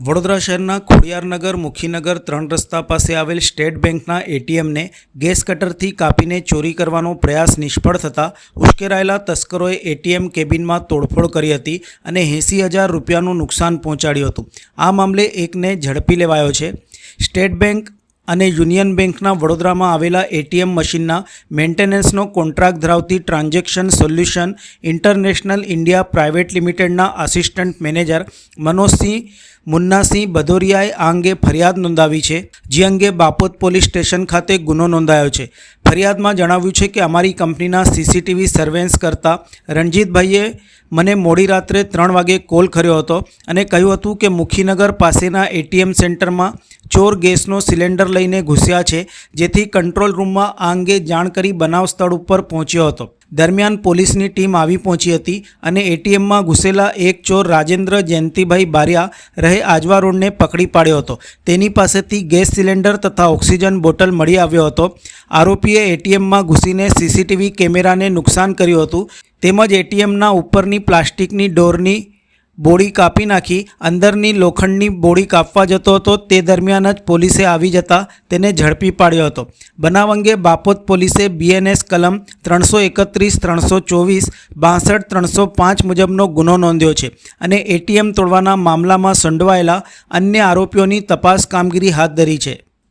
વડોદરા શહેરના ખોડિયારનગર મુખીનગર ત્રણ રસ્તા પાસે આવેલ સ્ટેટ બેંકના એટીએમને ગેસ કટરથી કાપીને ચોરી કરવાનો પ્રયાસ નિષ્ફળ થતાં ઉશ્કેરાયેલા તસ્કરોએ એટીએમ કેબિનમાં તોડફોડ કરી હતી અને એંસી હજાર રૂપિયાનું નુકસાન પહોંચાડ્યું હતું. આ મામલે એકને ઝડપી લેવાયો છે. સ્ટેટ બેંક અને યુનિયન બેંકના વડોદરામાં આવેલા એટીએમ મશીનના મેન્ટેનન્સનો કોન્ટ્રાક્ટ ધરાવતી transaction solution international India private લિમિટેડના આસિસ્ટન્ટ મેનેજર મનોજસિંહ મુન્નાસિંહ બદોરિયાએ આ અંગે ફરિયાદ નોંધાવી છે, જે અંગે બાપોદ પોલીસ સ્ટેશન ખાતે ગુનો નોંધાયો છે. ફરિયાદમાં જણાવ્યું છે કે અમારી કંપનીના સીસીટીવી સર્વેન્સ કરતા રણજીતભાઈએ મને મોડી રાત્રે ત્રણ વાગે કોલ કર્યો હતો અને કહ્યું હતું કે મુખીનગર પાસેના એટીએમ સેન્ટરમાં ચોર ગેસનો સિલિન્ડર લઈને ઘૂસ્યા છે, જેથી કંટ્રોલ રૂમમાં આ અંગે જાણ કરી બનાવ સ્થળ ઉપર પહોંચ્યો હતો. દરમિયાન પોલીસની ટીમ આવી પહોંચી હતી અને એટીએમમાં ઘૂસેલા એક ચોર રાજેન્દ્ર જયંતિભાઈ બારિયા રહે આજવા રોડને પકડી પાડ્યો હતો. તેની પાસેથી ગેસ સિલિન્ડર તથા ઓક્સિજન બોટલ મળી આવ્યો હતો. આરોપીએ એટીએમમાં ઘૂસીને સીસીટીવી કેમેરાને નુકસાન કર્યું હતું. તેમજ એટીએમના ઉપરની પ્લાસ્ટિકની ડોરની બોડી કાપી નાખી, અંદરની લોખંડની બોડી કાપવા જતો હતો. તે દરમિયાન જ પોલીસે આવી જતા તેને ઝડપી પાડ્યો હતો. બનાવ અંગે બાપોદ પોલીસે બીએનએસ કલમ ત્રણસો એકત્રીસ, ત્રણસો ચોવીસ, બાસઠ, ત્રણસો પાંચ મુજબનો ગુનો નોંધ્યો છે અને એટીએમ તોડવાના મામલામાં સંડવાયેલા અન્ય આરોપીઓની તપાસ કામગીરી હાથ ધરી છે.